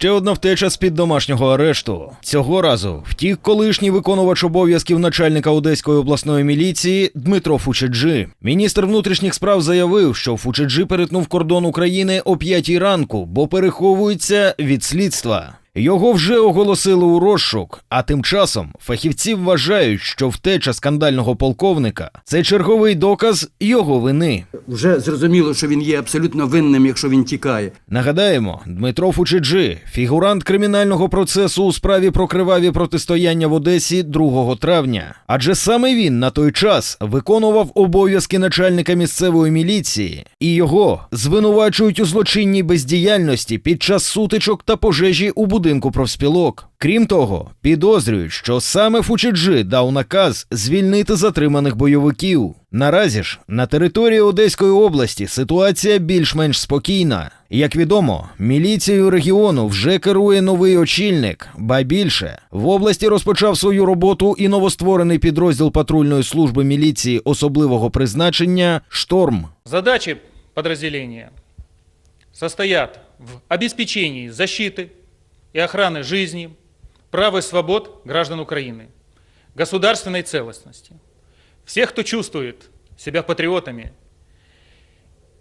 Ще одна втеча з-під домашнього арешту. Цього разу втік колишній виконувач обов'язків начальника Одеської обласної міліції Дмитро Фучеджи. Міністр внутрішніх справ заявив, що Фучеджи перетнув кордон України о п'ятій ранку, бо переховується від слідства. Його вже оголосили у розшук, а тим часом фахівці вважають, що втеча скандального полковника це черговий доказ його вини. Вже зрозуміло, що він є абсолютно винним, якщо він тікає. Нагадаємо, Дмитро Фучиджи, фігурант кримінального процесу у справі про криваві протистояння в Одесі 2 травня. Адже саме він на той час виконував обов'язки начальника місцевої міліції, і його звинувачують у злочинній бездіяльності під час сутичок та пожежі у будинку профспілок. Крім того, підозрюють, що саме Фучиджи дав наказ звільнити затриманих бойовиків. Наразі ж на території Одеської області ситуація більш-менш спокійна. Як відомо, міліцією регіону вже керує новий очільник. Ба більше в області розпочав свою роботу і новостворений підрозділ патрульної служби міліції особливого призначення Шторм. Задачи подразделения состоят в обеспечении защиты и охраны жизни, прав и свобод граждан Украины, государственной целостности. Всех, кто чувствует себя патриотами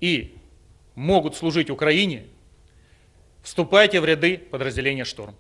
и могут служить Украине, вступайте в ряды подразделения «Шторм».